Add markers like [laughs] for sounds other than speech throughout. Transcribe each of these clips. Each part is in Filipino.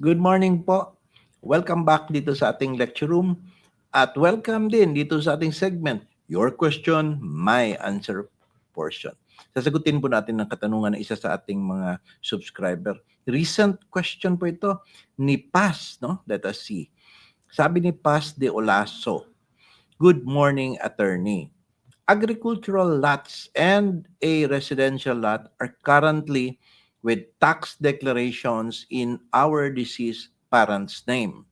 Good morning po. Welcome back dito sa ating lecture room at welcome din dito sa ating segment, Your Question, My Answer portion. Sasagutin po natin ang katanungan ng isa sa ating mga subscriber. Recent question po ito ni Paz, no? Let us see. Sabi ni Paz de Olaso, Good morning, attorney. Agricultural lots and a residential lot are currently with tax declarations in our deceased parent's name.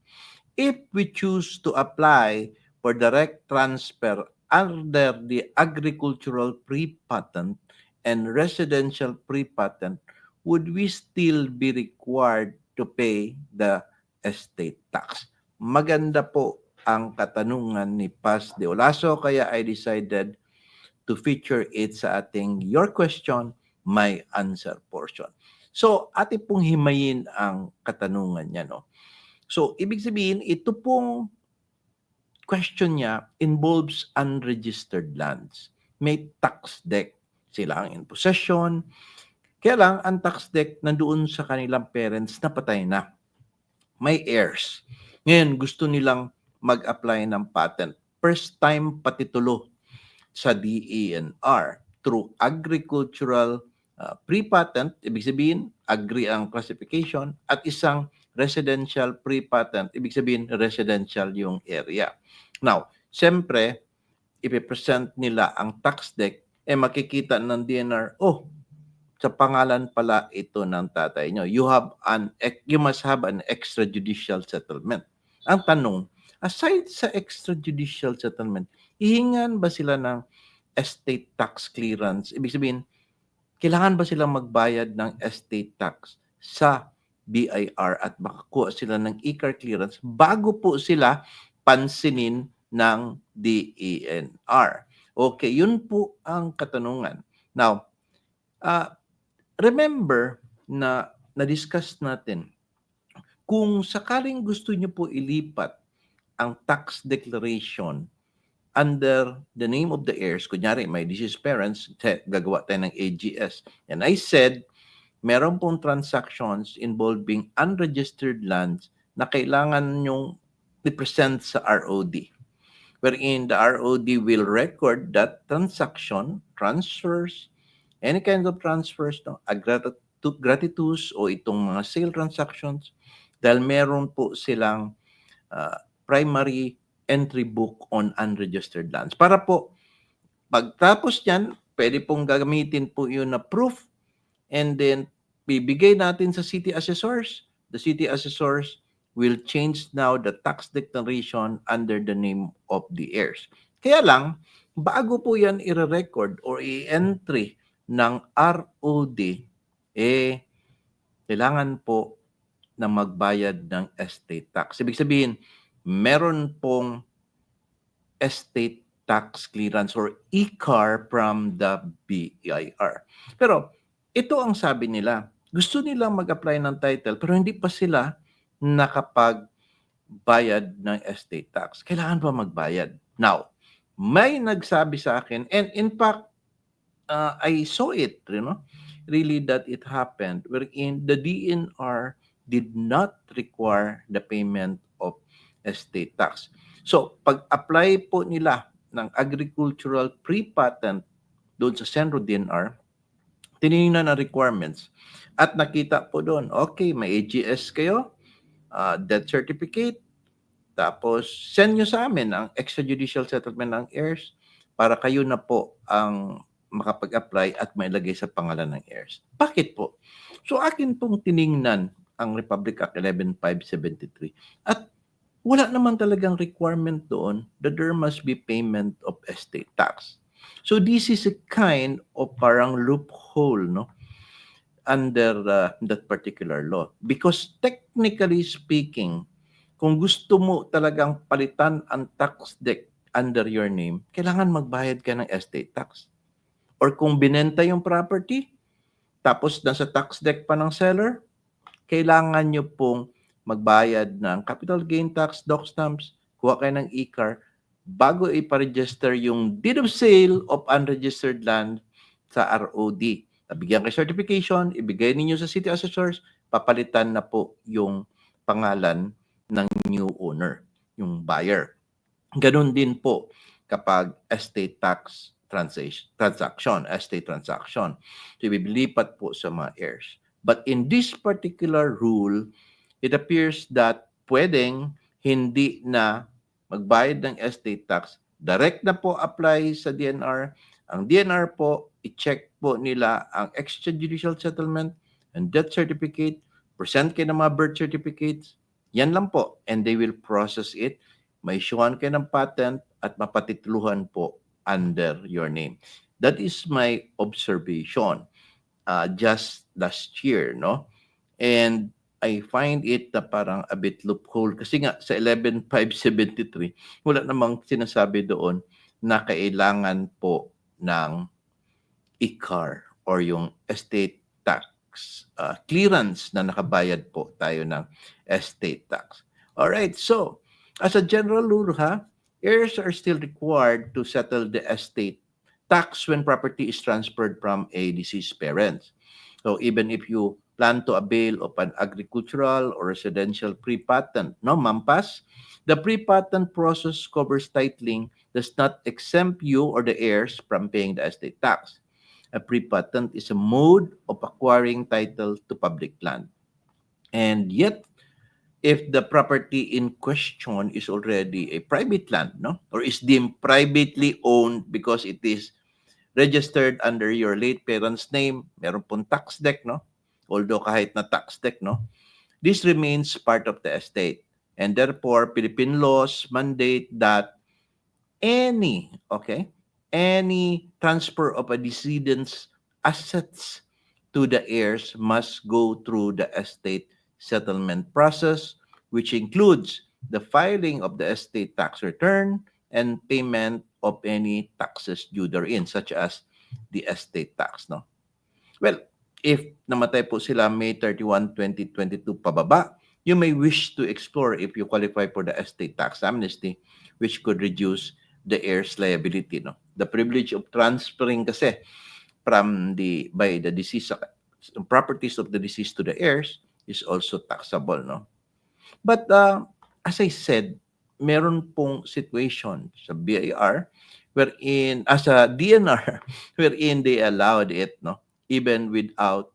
If we choose to apply for direct transfer under the agricultural pre-patent and residential pre-patent, would we still be required to pay the estate tax? Maganda po ang katanungan ni Paz de Olaso, kaya I decided to feature it sa ating Your Question, My Answer portion. So, ate pong himayin ang katanungan niya, no? So, ibig sabihin, ito pong question niya involves unregistered lands. May tax deck. Sila ang in possession. Kaya lang, ang tax deck nandoon sa kanilang parents na patay na. May heirs. Ngayon, gusto nilang mag-apply ng patent. First time patitulo sa DENR through agricultural uh, pre-patent, ibig sabihin, agree ang classification, at isang residential pre-patent, ibig sabihin, residential yung area. Now, siyempre, ipipresent nila ang tax deck, eh makikita ng DNR, oh, sa pangalan pala ito ng tatay nyo. You have an you must have an extrajudicial settlement. Ang tanong, aside sa extrajudicial settlement, ihingan ba sila ng estate tax clearance? Ibig sabihin, kailangan ba silang magbayad ng estate tax sa BIR at makakuha sila ng e-car clearance bago po sila pansinin ng DENR. Okay, yun po ang katanungan. Now, uh, remember na na-discuss natin kung sakaling gusto niyo po ilipat ang tax declaration under the name of the heirs, kunyari, my deceased parents, gagawa tayo ng AGS. And I said, meron pong transactions involving unregistered lands na kailangan nyong i-present sa ROD. Wherein the ROD will record that transaction, transfers, any kind of transfers, no, gratuitous o itong mga sale transactions, dahil meron po silang uh, primary entry book on unregistered lands. Para po, pagtapos niyan, pwede pong gagamitin po yun na proof and then bibigay natin sa city assessors. The city assessors will change now the tax declaration under the name of the heirs. Kaya lang, bago po yan i-record or i-entry ng ROD, eh, kailangan po na magbayad ng estate tax. Ibig sabihin, meron pong estate tax clearance or e-car from the BIR. Pero ito ang sabi nila, gusto nilang mag-apply ng title pero hindi pa sila nakapagbayad ng estate tax. Kailangan ba magbayad? Now, may nagsabi sa akin and in fact uh, I saw it, you know, really that it happened wherein the DNR did not require the payment estate tax. So, pag-apply po nila ng agricultural pre-patent doon sa Senro DNR, tinignan na requirements at nakita po doon, okay, may AGS kayo, uh, death certificate, tapos send nyo sa amin ang extrajudicial settlement ng heirs para kayo na po ang makapag-apply at mailagay sa pangalan ng heirs. Bakit po? So akin pong tiningnan ang Republic Act 11573 at wala naman talagang requirement doon that there must be payment of estate tax. So this is a kind of parang loophole no under uh, that particular law because technically speaking kung gusto mo talagang palitan ang tax deck under your name, kailangan magbayad ka ng estate tax. Or kung binenta yung property, tapos nasa tax deck pa ng seller, kailangan nyo pong magbayad ng capital gain tax, doc stamps, kuha kayo ng e-car, bago iparegister yung deed of sale of unregistered land sa ROD. Nabigyan kayo certification, ibigay ninyo sa city assessors, papalitan na po yung pangalan ng new owner, yung buyer. Ganon din po kapag estate tax transa- transaction, estate transaction. So, ibibilipat po sa mga heirs. But in this particular rule, it appears that pwedeng hindi na magbayad ng estate tax, direct na po apply sa DNR. Ang DNR po, i-check po nila ang extrajudicial settlement and death certificate, present kayo ng mga birth certificates, yan lang po. And they will process it. May issuean kayo ng patent at mapatitluhan po under your name. That is my observation uh, just last year, no? And I find it na parang a bit loophole kasi nga sa 11573 wala namang sinasabi doon na kailangan po ng ICAR or yung estate tax uh, clearance na nakabayad po tayo ng estate tax. All right, so as a general rule ha, heirs are still required to settle the estate tax when property is transferred from a deceased parent. So even if you plan to avail of an agricultural or residential pre-patent, no, MAMPAS, the pre-patent process covers titling does not exempt you or the heirs from paying the estate tax. A pre-patent is a mode of acquiring title to public land. And yet, if the property in question is already a private land, no, or is deemed privately owned because it is registered under your late parent's name, meron pong tax deck, no? Although kahit na tax deck, no? This remains part of the estate. And therefore, Philippine laws mandate that any, okay, any transfer of a decedent's assets to the heirs must go through the estate settlement process, which includes the filing of the estate tax return and payment of any taxes due therein, such as the estate tax. No? Well, if namatay po sila May 31, 2022 pababa, you may wish to explore if you qualify for the estate tax amnesty, which could reduce the heir's liability. No? The privilege of transferring kasi from the by the deceased properties of the deceased to the heirs is also taxable. No? But uh, as I said, meron pong situation sa BIR wherein as a DNR [laughs] wherein they allowed it no even without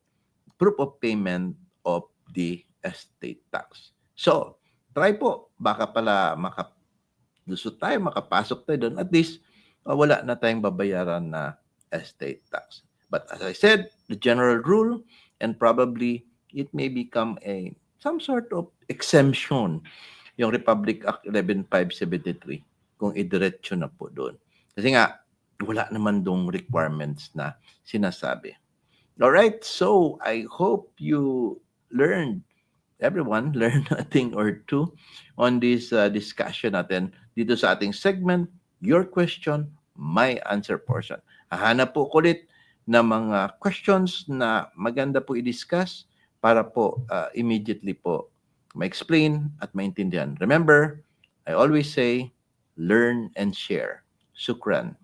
proof of payment of the estate tax. So, try po baka pala maka gusto tayo makapasok tayo doon at least uh, wala na tayong babayaran na estate tax. But as I said, the general rule and probably it may become a some sort of exemption yung Republic Act 11573 kung idiretso na po doon. Kasi nga, wala naman dong requirements na sinasabi. Alright, so I hope you learned, everyone [laughs] learned a thing or two on this uh, discussion natin dito sa ating segment, Your Question, My Answer portion. Hahanap po ulit ng mga questions na maganda po i-discuss para po uh, immediately po ma-explain at maintindihan. Remember, I always say, learn and share. Sukran.